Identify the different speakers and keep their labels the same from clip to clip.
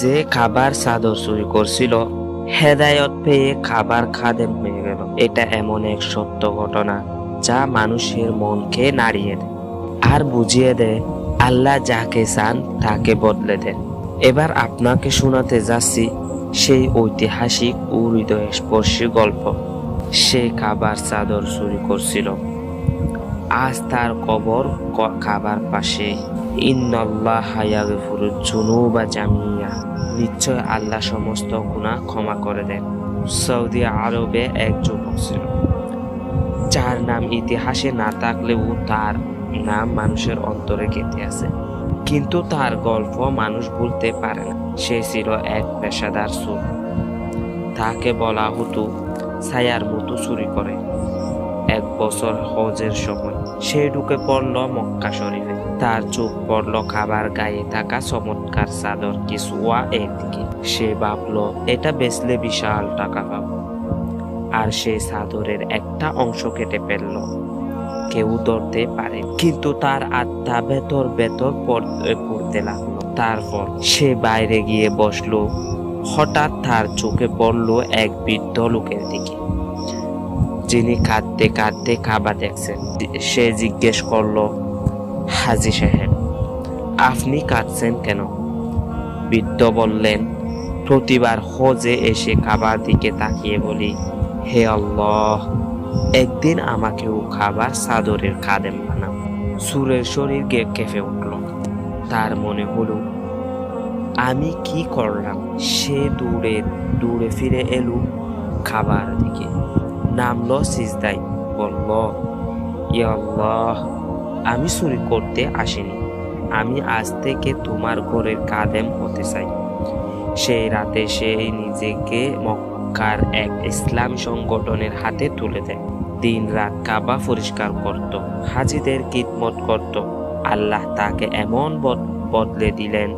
Speaker 1: যে খাবার চাদর চুরি করছিল, হেদায়ত পেয়ে খাবার খাদেম হয়ে গেল। এটা এমন এক সত্য ঘটনা যা মানুষের মনকে নাড়িয়ে দেয় আর বুঝিয়ে দেয়, আল্লাহ যাকে চান তাকে বদলে দেন। এবার আপনাকে শোনাতে যাচ্ছি সেই ঐতিহাসিক ও হৃদয়স্পর্শী গল্প। সে খাবার চাদর চুরি করছিল। আজ তার কবর খাবার পাশে। নিশ্চয় আল্লাহ সমস্ত গুনাহ ক্ষমা করে দেন। সৌদি আরবে এক যুবক ছিল। যার নাম ইতিহাসে না থাকলেও তার নাম মানুষের অন্তরে গেঁথে আছে। কিন্তু তার গল্প মানুষ ভুলতে পারে না। সে ছিল এক পেশাদার সুর। তাকে বলা হতো, ছায়ার মতো চুরি করে। এক বছর হজের সময়। সে ঢুকে পড়ল মক্কা শরীফে। তার চোখ পড়ল খাবার গায়ে থাকা চমৎকার চাদর কিছুয়া একদিকে। সে ভাবলো, এটা বেচলে বিশাল টাকা পাবো। আর সে চাদরের একটা অংশ কেটে ফেলল। কেউ ধরতে পারে, কিন্তু তার আত্মা ভেতর ভেতর পড়তে পড়তে লাগল। তারপর সে বাইরে গিয়ে বসল। হঠাৎ তার চোখে পড়ল এক বৃদ্ধ লোকের দিকে। যিনি কাঁদতে কাঁদতে কাবা দেখছেন, সে জিজ্ঞেস করল, হাজি সাহেব, আপনি কাঁদছেন কেন? বৃদ্ধ বললেন, প্রতিবার হজে এসে কাবার দিকে তাকিয়ে বলি, হে আল্লাহ, একদিন আমাকেও খাবার চাদরের খাদেম বানাও। সুরের শরীর গে, কেঁপে উঠল। তার মনে হলো, আমি কি করলাম? সে দূরে দূরে ফিরে এলো খাবার দিকে। নামলো সিজদাই, বলল ইয়া আল্লাহ, আমি চুরি করতে আসিনি। আমি আজ থেকে তোমার ঘরের কাদেম হতে চাই। সেই রাতে সে নিজেকে মক্কার এক ইসলাম সংগঠনের হাতে তুলে দেয়। দিন রাত কাবা পরিষ্কার করত, হাজিদের কিদমত করত। আল্লাহ তাকে এমন বদ- বদলে দিলেন,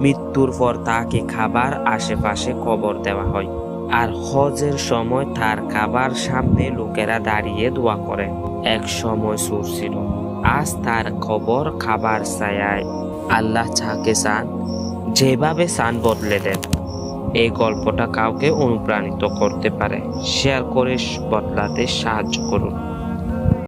Speaker 1: মৃত্যুর পর তাকে খাবার আশেপাশে কবর দেওয়া হয়। আর হজের সময় তার খাবার সামনে লোকেরা দাঁড়িয়ে দোয়া করে। এক সময় সুর ছিল। আজ তার খবর খাবার ছায়ায়। আল্লাহ যাকে চান, যেভাবে চান বদলে দেন। এই গল্পটা কাউকে অনুপ্রাণিত করতে পারে। শেয়ার করে বদলাতে সাহায্য করুন।